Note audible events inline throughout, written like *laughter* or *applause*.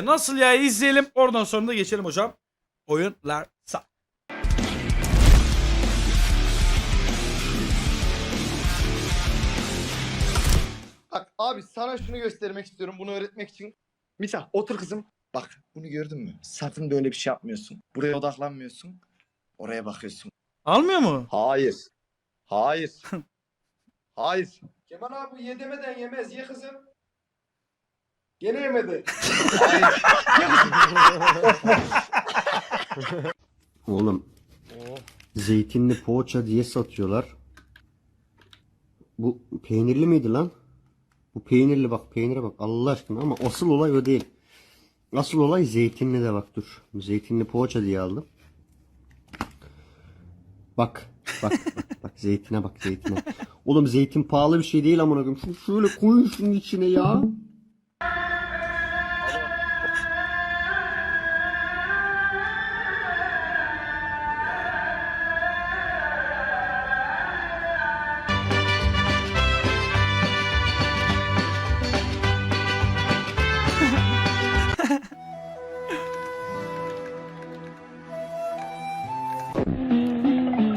Ee, nasıl ya izleyelim. Oradan sonra da geçelim hocam. Oyunlar sağ. Bak abi sana şunu göstermek istiyorum bunu öğretmek için. Misal otur kızım. Bak bunu gördün mü? Sakın böyle bir şey yapmıyorsun. Buraya odaklanmıyorsun. Oraya bakıyorsun. Almıyor mu? Hayır. Hayır. *laughs* Hayır. Kemal abi ye demeden yemez. Ye kızım. Gene. Oğlum. Zeytinli poğaça diye satıyorlar. Bu peynirli miydi lan? Bu peynirli bak peynire bak Allah aşkına ama asıl olay o değil. Asıl olay zeytinli de bak dur. Zeytinli poğaça diye aldım. Bak bak bak, bak zeytine bak zeytine. Oğlum zeytin pahalı bir şey değil amına koyayım. Şöyle koyun şunun içine ya.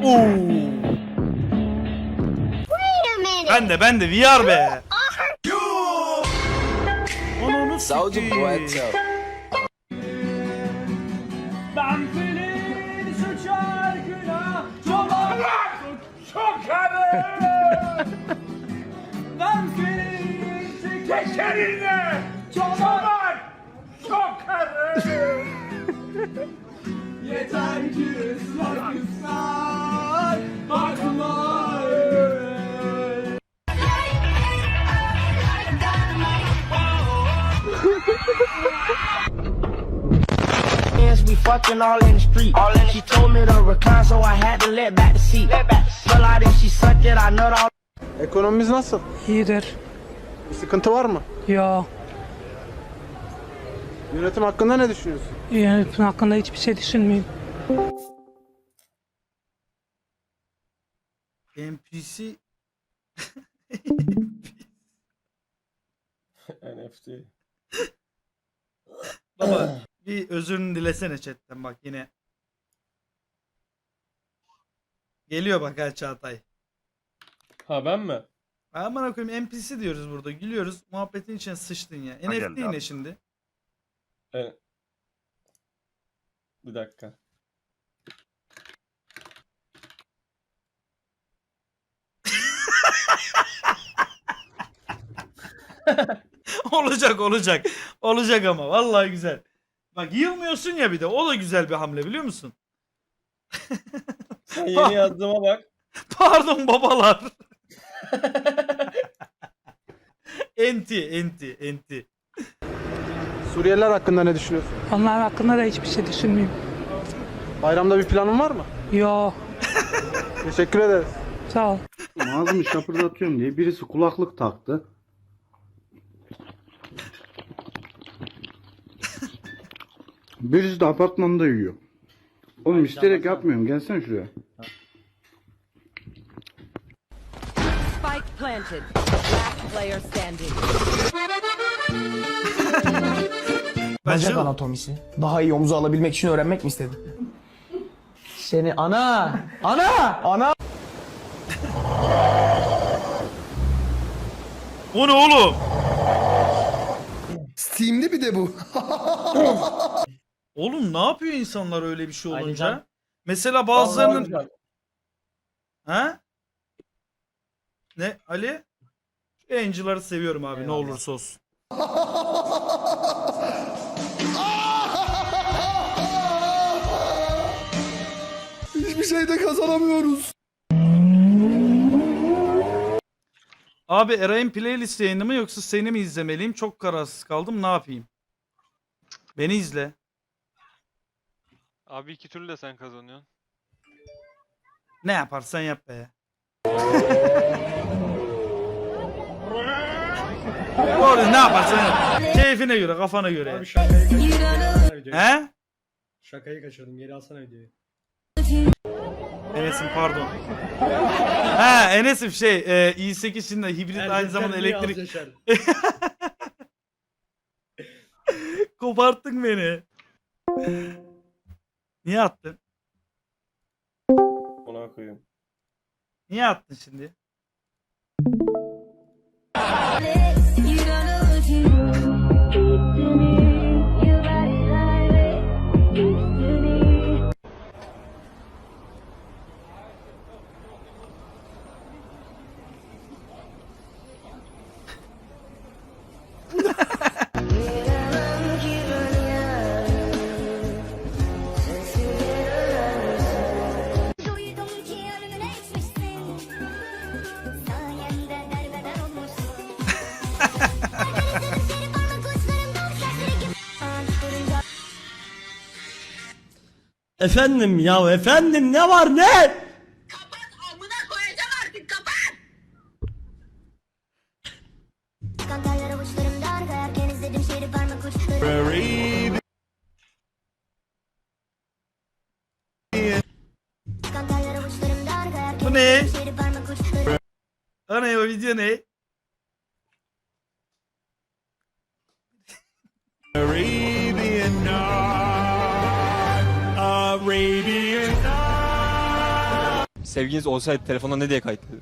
Oo. Ben de ben de VR be. Ananı sikeyim. Ben Filiz uçar günah çoban sokarım. ben Filiz geçerine çoban sokarım. Yeter ki ıslak we fucking all in the street. All in she told me to recline, so I had to let back the seat. Let back. Fell out and she sucked it, I nut all Ekonomimiz nasıl? İyidir. Bir sıkıntı var mı? Yo. Yönetim hakkında ne düşünüyorsun? Yönetim hakkında hiçbir şey düşünmeyeyim. NPC *laughs* NFT. Baba bir özürünü dilesene chatten bak yine. Geliyor bak ha Çağatay. Ha ben mi? Aman koyayım NPC diyoruz burada. Gülüyoruz. Muhabbetin içine sıçtın ya. NFT ne şimdi? Evet. Bir dakika. *laughs* *laughs* olacak olacak. Olacak ama vallahi güzel. Bak yılmıyorsun ya bir de. O da güzel bir hamle biliyor musun? Sen yeni *laughs* yazdığıma bak. Pardon babalar. enti enti enti. Suriyeliler hakkında ne düşünüyorsun? Onlar hakkında da hiçbir şey düşünmeyeyim. Bayramda bir planın var mı? Yo. Teşekkür ederiz. Sağ ol. Ağzımı şapırdatıyorum diye birisi kulaklık taktı. Birisi de apartmanda yiyor. Oğlum isteyerek yapmıyorum. Gelsene şuraya. Spike planted. Last player standing. *laughs* Ben Bacak anatomisi. Daha iyi omuzu alabilmek için öğrenmek mi istedin? Seni ana! Ana! Ana! O ne oğlum? Steam'de bir de bu. *laughs* Oğlum ne yapıyor insanlar öyle bir şey olunca? Mesela bazılarının... Ha? Ne Ali? Angel'ları seviyorum abi ne olursa olsun. Hiçbir şeyde kazanamıyoruz. Abi Eray'ın playlist yayını mı yoksa seni mi izlemeliyim? Çok kararsız kaldım ne yapayım? Beni izle. Abi iki türlü de sen kazanıyorsun. Ne yaparsan yap be. Doğru ne yaparsan yap. Keyfine göre kafana göre. He? Şakayı kaçırdım. Geri alsana videoyu. Enes'im pardon. ha Enes'im şey e, i8 şimdi hibrit aynı zamanda elektrik *laughs* Koparttın beni. Niye attın? Ona koyayım. Niye attın şimdi? Efendim ya efendim ne var ne? Çıkan terler avuçlarımdan kayarken izledim şeri parmak uçlarım Çıkan terler avuçlarımdan kayarken Bu ne? O ne o video ne? Sevginiz olsaydı telefonda ne diye kayıtlı?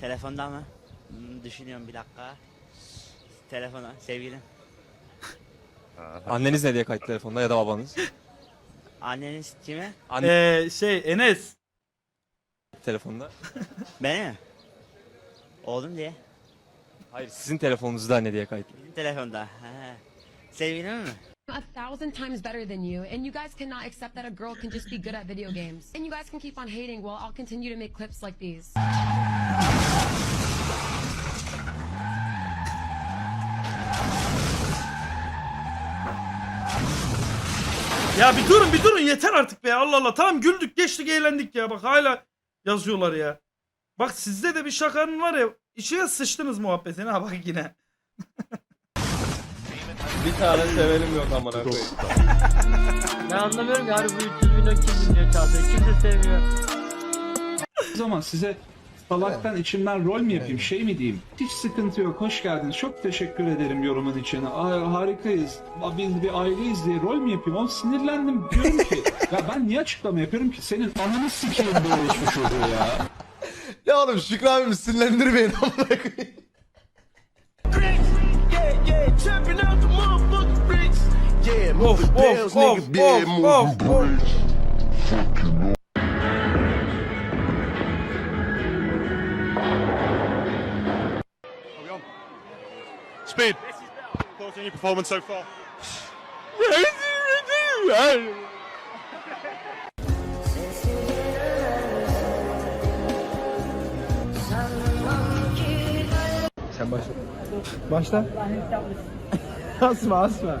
Telefonda mı? Hmm, düşünüyorum bir dakika. Telefona sevgilim. Anneniz ne diye kayıtlı telefonda ya da babanız? Anneniz kime? Anne Ee, şey Enes. telefonda. Beni mi? Oğlum diye. Hayır sizin telefonunuzda ne diye kayıtlı? Telefonda. He. Sevgilim mi? A thousand times better than you, and you guys cannot accept that a girl can just be good at video games. And you guys can keep on hating while I'll continue to make clips like these. Ya bir durun bir durun yeter artık be Allah Allah. Tamam güldük geçtik eğlendik ya bak hala yazıyorlar ya. Bak sizde de bir şakanın var ya içine sıçtınız muhabbetine ha bak yine. *laughs* Bir tane severim yok amına koyayım. Ben anlamıyorum ki abi bu 300 milyon kim dinliyor Çağatay kimse sevmiyor. zaman size salaktan içimden rol mü yapayım şey mi diyeyim? Hiç sıkıntı yok hoş geldiniz çok teşekkür ederim yorumun için. Aa, harikayız Aa, biz bir aileyiz diye rol mü yapayım? Oğlum sinirlendim diyorum ki *laughs* ya ben niye açıklama yapıyorum ki senin ananı sikeyim böyle hiçbir çocuğu ya. *laughs* Ya oğlum Şükrü abim sinirlendirmeyin amına koyayım. Speed. Thoughts on your performance so far? Sen başla. Başla. *laughs* asma asma.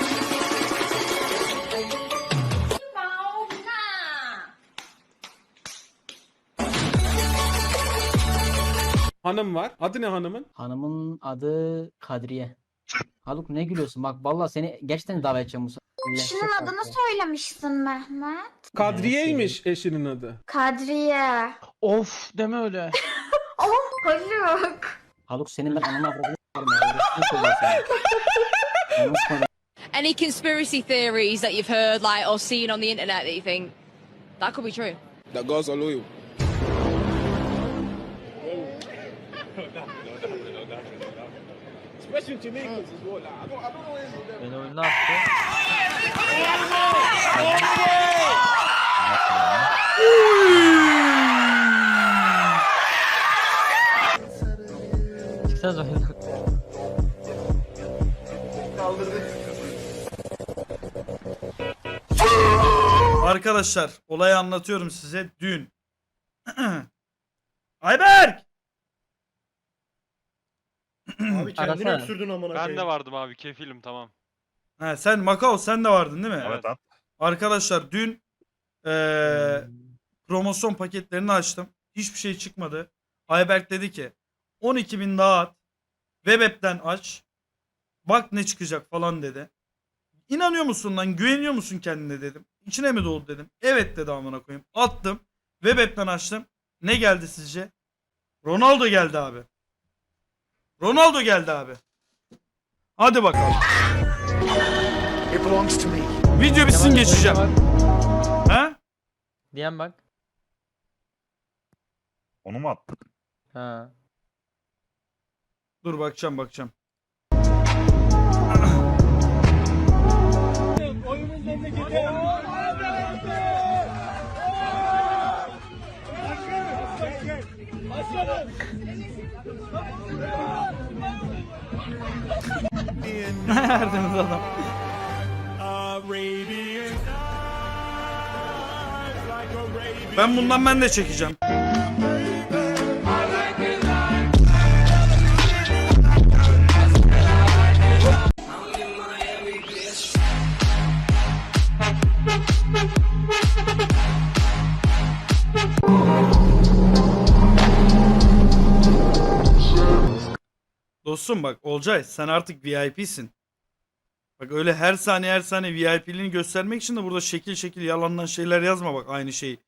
Hanım var. Adı ne hanımın? Hanımın adı Kadriye. Haluk ne gülüyorsun? Bak vallahi seni gerçekten davet edeceğim bu sefer. Şunun adını söylemiştin Mehmet Kadriye'ymiş eşinin adı. Kadriye Of deme öyle. *laughs* Oh Haluk Haluk senin ben konu. Any conspiracy theories that you've heard, like, or seen on the internet that you think that could be true? That girls are loyal. Beni oyunda attı. Çıksanız oyundan. Arkadaşlar olayı anlatıyorum size dün. *clears throat* Ayberk! Abi *clears throat* kendini Arasana. öksürdün amına Ben de vardım abi kefilim tamam. Ha, sen Macau sen de vardın değil mi? Evet. Arkadaşlar dün eee, promosyon paketlerini açtım. Hiçbir şey çıkmadı. Ayberk dedi ki 12 bin daha at. Web app'ten aç. Bak ne çıkacak falan dedi. İnanıyor musun lan? Güveniyor musun kendine dedim. İçine mi doğdu dedim. Evet dedi amına koyayım. Attım. Web app'ten açtım. Ne geldi sizce? Ronaldo geldi abi. Ronaldo geldi abi. Hadi bakalım. Video bitsin geçeceğim. Ha? Diyen bak. Onu mu attın? Ha. Dur bakacağım bakacağım. Neredeniz adam? Ben bundan ben de çekeceğim. Dostum bak Olcay sen artık VIP'sin. Bak öyle her saniye her saniye VIP'liğini göstermek için de burada şekil şekil yalandan şeyler yazma bak aynı şeyi.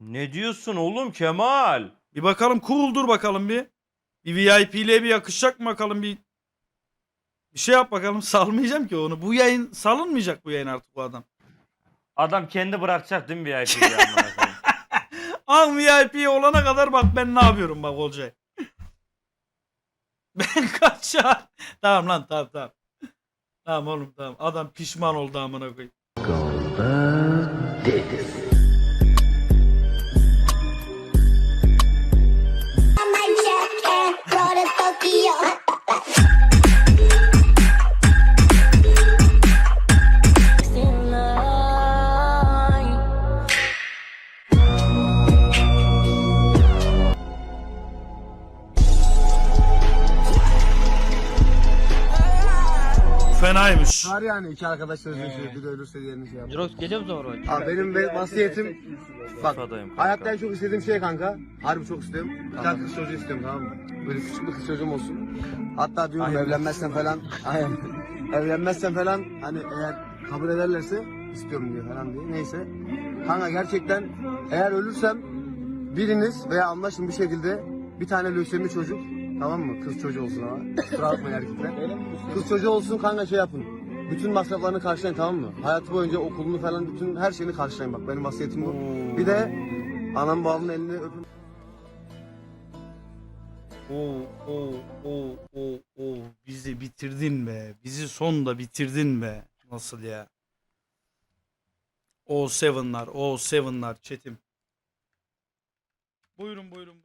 Ne diyorsun oğlum Kemal? Bir bakalım cool dur bakalım bir. Bir VIP'liğe bir yakışacak mı bakalım bir. Bir şey yap bakalım *laughs* salmayacağım ki onu. Bu yayın salınmayacak bu yayın artık bu adam. Adam kendi bırakacak değil mi VIP'yi? An VIP olana kadar bak ben ne yapıyorum bak Olcay. *laughs* Ben kaç ya. Tamam lan tamam tamam. Tamam oğlum tamam. Adam pişman oldu amına koyayım. I Var yani iki arkadaş sözleşiyor. Biri ölürse diğerini şey yapar. Jirox geliyor musun oraya? Abi benim ve- vasiyetim bak kanka. hayatta en çok istediğim şey kanka. Harbi çok istiyorum. Bir tane kız çocuğu istiyorum tamam mı? Böyle küçük bir kız çocuğum olsun. Hatta diyorum evlenmezsen falan. *laughs* Aynen. evlenmezsen falan hani eğer kabul ederlerse istiyorum diyor falan diye. Neyse. Kanka gerçekten eğer ölürsem biriniz veya anlaşın bir şekilde bir tane lösemi çocuk tamam mı? Kız çocuğu olsun ama. Kusura bakmayın erkekler. Kız çocuğu olsun kanka şey yapın. Bütün masraflarını karşılayın tamam mı? Hayatı boyunca okulunu falan bütün her şeyini karşılayın bak benim vasiyetim bu. Bir de anam babamın elini öpün. Oo oo oo oo oo bizi bitirdin be. Bizi sonunda bitirdin be. Nasıl ya? O seven'lar, o seven'lar çetim. Buyurun buyurun.